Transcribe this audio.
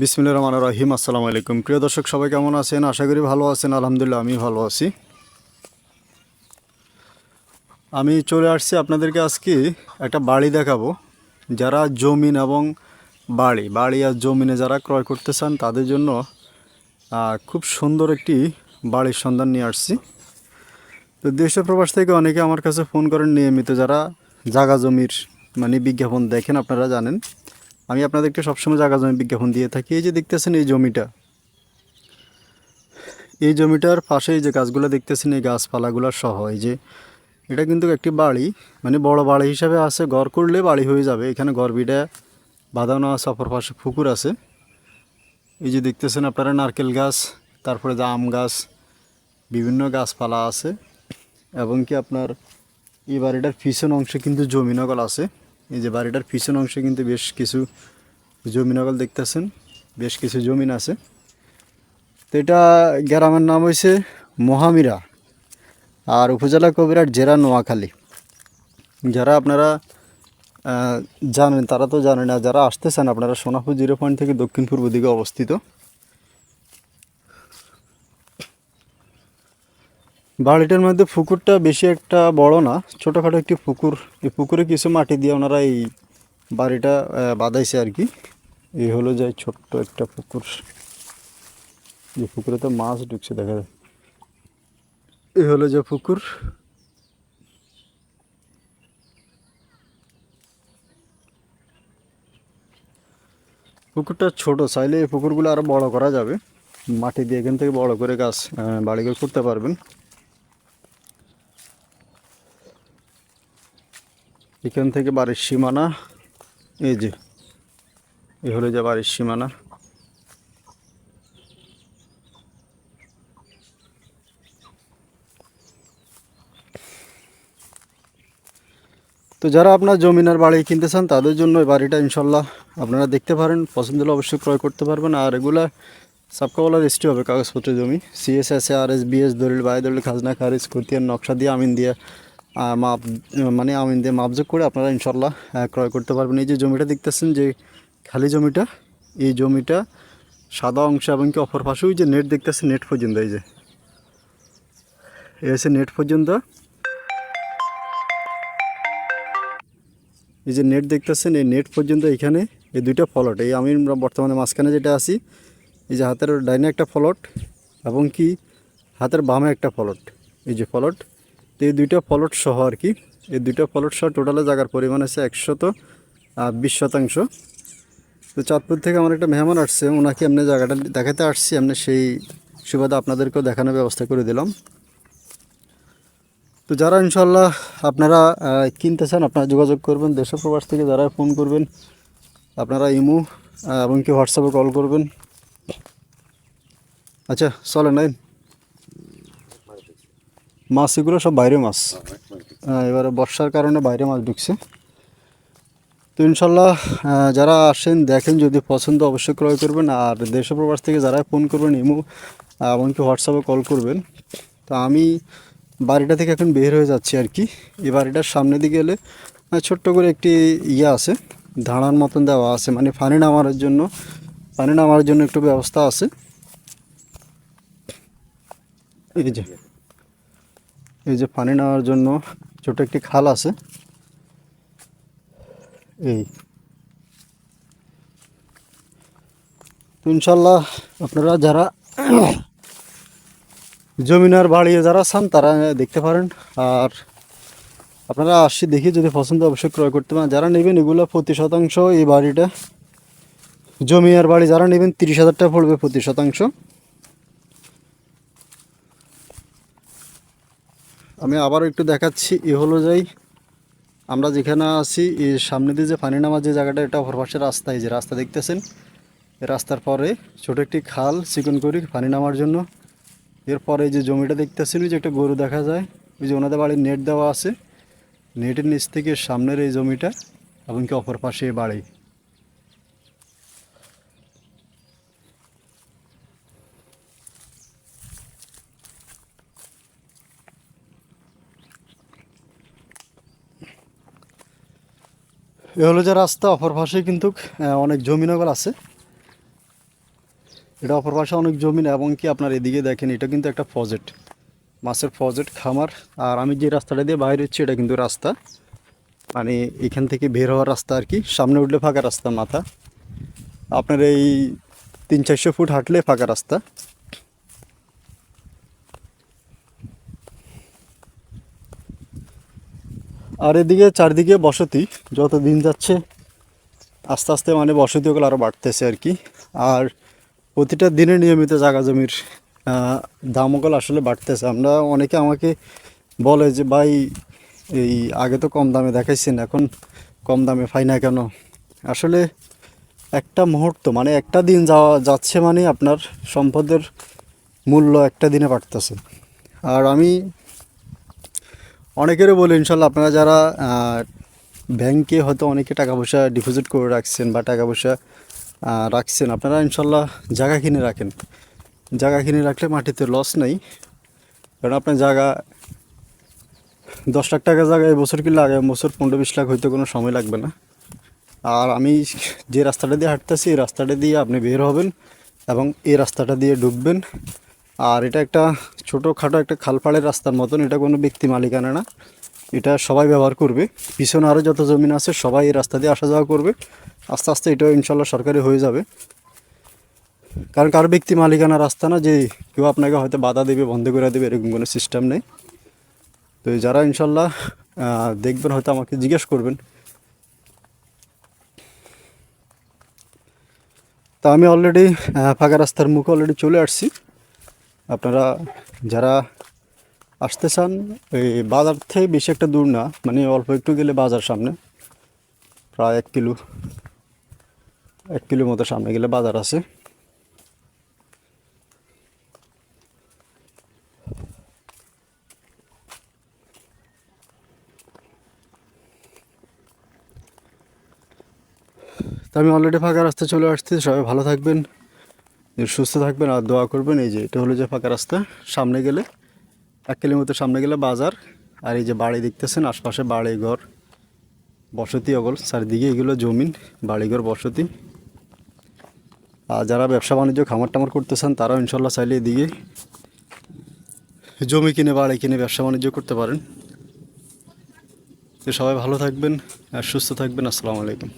বিসমিল্লা রহমান রহিম। আসসালামু আলাইকুম। প্রিয় দর্শক, সবাই কেমন আছেন? আশা করি ভালো আছেন। আলহামদুলিল্লাহ আমি ভালো আছি। আমি চলে আসছি আপনাদেরকে আজকে একটা বাড়ি দেখাবো। যারা জমিন এবং বাড়ি বাড়ি আর জমিনে যারা ক্রয় করতে চান, তাদের জন্য খুব সুন্দর একটি বাড়ির সন্ধান নিয়ে আসছি। তো দেশ প্রবাস থেকে অনেকে আমার কাছে ফোন করেন। নিয়মিত যারা জাগা জমির মানে বিজ্ঞাপন দেখেন, আপনারা জানেন। আমি আপনাদেরকে সবসময় জায়গা জমি বিজ্ঞাপন দিয়ে থাকি। এই যে দেখতেছেন এই জমিটা। এই জমিটার পাশে যে গাছগুলো দেখতেছেন, এই গাছপালাগুলো সহ, এই যে এটা কিন্তু একটি বাড়ি মানে বড় বাড়ি হিসাবে আছে। ঘর করলে বাড়ি হয়ে যাবে। এখানে ঘর বিটা বাঁধানো আছে, অপর পাশে পুকুর আছে। এই যে দেখতেছেন আপনারা নারকেল গাছ, তারপরে যে আম গাছ, বিভিন্ন গাছপালা আছে। এবং কি আপনার এই বাড়িটার পিছন অংশে কিন্তু জমি নকল আছে। এই যে বাড়িটার পিছন অংশে কিন্তু বেশ কিছু জমি নকল দেখতেছেন, বেশ কিছু জমিন আছে। তো এটা গ্রামের নাম হয়েছে মহামিরা, আর উপজেলা কবিরাট জেরা নোয়াখালী। যারা আপনারা জানেন, তারা তো জানেন না, যারা আসতেছেন, আপনারা সোনাপুর জিরো পয়েন্ট থেকে দক্ষিণ পূর্ব দিকে অবস্থিত। বাড়িটার মধ্যে পুকুরটা বেশি একটা বড় না ছোটোখাটো একটি পুকুর। এই পুকুরে কিছু মাটি দিয়ে ওনারা এই বাড়িটা বাঁধাইছে আর কি। এই হলো যে ছোট্ট একটা পুকুর। এই পুকুরে তো মাছ ঢুকছে দেখা যায়। এই হলো যে পুকুর। পুকুরটা ছোট চাইলে এই পুকুরগুলো আরও বড় করা যাবে। মাটি দিয়ে এখান থেকে বড় করে গাছ আহ, বাড়ি করে করতে পারবেন। এখান থেকে বাড়ির সীমানা, এই যে এ হলো যে বাড়ির সীমানা। তো যারা আপনার জমিনের বাড়ি কিনতে চান, তাদের জন্য এই বাড়িটা ইনশাল্লাহ আপনারা দেখতে পারেন। পছন্দ হলে অবশ্যই ক্রয় করতে পারবেন। আর এগুলা সাবকাওয়ালা রেজিস্ট্রি হবে কাগজপত্র জমি। সিএসএস আর এস বিএস দলিল বাই দলিল খাজনা, খারিজ, খতিয়ান, নকশা দিয়ে, আমিন দিয়ে মাপ মানে আমিন দিয়ে মাপযোগ করে আপনারা ইনশাল্লাহ ক্রয় করতে পারবেন। এই যে জমিটা দেখতেছেন যে খালি জমিটা, এই জমিটা সাদা অংশ এবং কি অপর পাশে ওই যে নেট দেখতেছেন, নেট পর্যন্ত এই যে। হচ্ছে নেট পর্যন্ত। এই যে নেট দেখতেছেন, এই নেট পর্যন্ত এখানে এই দুইটা ফলট। এই আমি বর্তমানে মাঝখানে যেটা আছি, এই যে হাতের ডাইনে একটা ফলট এবং কি হাতের বামে একটা ফলট। এই যে ফলট তো এই দুইটা ফলট সহ আর কি এই দুইটা ফলট সহ টোটালে জায়গার পরিমাণ আছে একশত বিশ শতাংশ। তো চাঁদপুর থেকে আমার একটা মেহমান আসছে ওনাকে এমনি জায়গাটা দেখাতে আসছি, এমনি সেই সুবাদে আপনাদেরকেও দেখানোর ব্যবস্থা করে দিলাম। তো যারা ইনশাল্লাহ আপনারা কিনতে চান, আপনারা যোগাযোগ করবেন দেশ প্রবাস থেকে যারা ফোন করবেন, আপনারা ইমো এবং কি হোয়াটসঅ্যাপে কল করবেন। আচ্ছা চলেন নাই মাছ এগুলো সব বাইরে মাছ। আহ, এবারে বর্ষার কারণে বাইরে মাছ ঢুকছে। তো ইনশাল্লাহ যারা আসেন দেখেন যদি পছন্দ অবশ্যই ক্রয় করবেন। আর দেশ প্রবাস থেকে যারা ফোন করবেন ইমো এমনকি হোয়াটসঅ্যাপে কল করবেন। তো আমি বাড়িটা থেকে এখন বের হয়ে যাচ্ছি আর কি। এই বাড়িটার সামনে দিকে এলে ছোট্ট করে একটি ইয়ে আছে ধাড়ার মতন দেওয়া আছে। মানে পানি নামার জন্য পানি নামার জন্য একটু ব্যবস্থা আছে। এই যে। এই যে পানি নেওয়ার জন্য ছোট একটি খাল আছে। এই। তো ইনশাল্লাহ আপনারা যারা জমিনার বাড়ি যারা চান তারা দেখতে পারেন। আর আপনারা আসছি দেখি যদি পছন্দ অবশ্যই ক্রয় করতে পারেন। যারা নেবেন, এগুলো প্রতি শতাংশ এই বাড়িটা জমি আর বাড়ি যারা নেবেন, তিরিশ হাজার টাকা পড়বে প্রতি শতাংশ। আমি আবারও একটু দেখাচ্ছি এ হলো যাই। আমরা যেখানে আছি এই সামনে দিয়ে যে পানি নামার যে জায়গাটা, এটা অপরপাশে রাস্তা, এই যে রাস্তা দেখতেছেন। রাস্তার পরে ছোট একটি খাল চিকন করি পানি নামার জন্য। এরপরে যে জমিটা দেখতেছেন, ওই যে একটা গরু দেখা যায়। ওই যে ওনাদের বাড়ির নেট দেওয়া আছে। নেটের নিচ থেকে সামনের এই জমিটা এবং কি অপর পাশে বাড়ি। এ হলো যে রাস্তা, অপর পাশে কিন্তু অনেক জমি নগর আছে। এটা অপর পাশে অনেক জমিন এবং কি আপনার এদিকে দেখেন, এটা কিন্তু একটা প্রজেক্ট মাছের প্রজেক্ট খামার। আর আমি যে রাস্তাটা দিয়ে বাইরে হচ্ছি, এটা কিন্তু রাস্তা। মানে এখান থেকে বের হওয়ার রাস্তা আর কি, সামনে উঠলে ফাঁকা রাস্তা মাথা। আপনার এই তিন চারশো ফুট হাঁটলে ফাঁকা রাস্তা। আর এদিকে চারদিকে বসতি যত দিন যাচ্ছে আস্তে আস্তে মানে বসতি ওগুলো আরও বাড়তেছে আর কি। আর প্রতিটা দিনে নিয়মিত জায়গা জমির আহ, দাম ওগুলো আসলে বাড়তেছে। আমরা অনেকে আমাকে বলে যে ভাই এই আগে তো কম দামে দেখাইছেন এখন কম দামে পাই না কেন? আসলে একটা মুহূর্ত মানে একটা দিন যাওয়া যাচ্ছে মানে আপনার সম্পদের মূল্য একটা দিনে বাড়তেছে। আর আমি অনেকেরও বলি, ইনশাল্লাহ আপনারা যারা ব্যাংকে হয়তো অনেকে টাকা পয়সা ডিপোজিট করে রাখছেন বা টাকা পয়সা রাখছেন, আপনারা ইনশাল্লাহ জায়গা কিনে রাখেন। জায়গা কিনে রাখলে মাটিতে লস নেই। কারণ আপনার জায়গা দশ লাখ টাকা জায়গায় বছর কিনলে আগামী বছর পনেরো বিশ লাখ হইতে কোনো সময় লাগবে না। আর আমি যে রাস্তাটা দিয়ে হাঁটতেছি, এই রাস্তাটা দিয়ে আপনি বের হবেন এবং এই রাস্তাটা দিয়ে ঢুকবেন আর এটা একটা ছোটোখাটো একটা খালপাড়ের রাস্তার মতন, এটা কোনো ব্যক্তি মালিকানা না। এটা সবাই ব্যবহার করবে। পিছনে আরও যত জমিন আছে, সবাই এই রাস্তা দিয়ে আসা যাওয়া করবে। আস্তে আস্তে এটাও ইনশাল্লাহ সরকারি হয়ে যাবে। কারণ কারও ব্যক্তি মালিকানা রাস্তা না, যে কেউ আপনাকে হয়তো বাধা দেবে, বন্ধ করে দেবে, এরকম কোনো সিস্টেম নেই। তো যারা ইনশাল্লাহ দেখবেন, হয়তো আমাকে জিজ্ঞেস করবেন। তা আমি অলরেডি ফাঁকা রাস্তার মুখে অলরেডি চলে আসছি। আপনারা যারা আসতে চান, এই বাজার থেকে বেশি একটা দূর না মানে অল্প একটু গেলে বাজার সামনে, প্রায় এক কিলো এক কিলো মতো সামনে গেলে বাজার আছে। তো আমি অলরেডি ফাঁকা রাস্তা চলে আসছি, সবাই ভালো থাকবেন। সুস্থ থাকবেন আর দোয়া করবেন, এই যে এটা হলো যে ফাঁকা রাস্তা, সামনে গেলে, এক কিলোমিটার সামনে গেলে বাজার, আর এই যে বাড়ি দেখতেছেন, আশপাশে বাড়ি ঘর, বসতি অগল, চারিদিকে এগুলো জমিন বাড়িঘর বসতি। আর যারা ব্যবসা বাণিজ্য, খামার টামার করতেছেন, তারাও ইনশাল্লাহ চাইলে এদিকে জমি কিনে, বাড়ি কিনে ব্যবসা বাণিজ্য করতে পারেন। তো সবাই ভালো থাকবেন আর সুস্থ থাকবেন। আসসালামু আলাইকুম।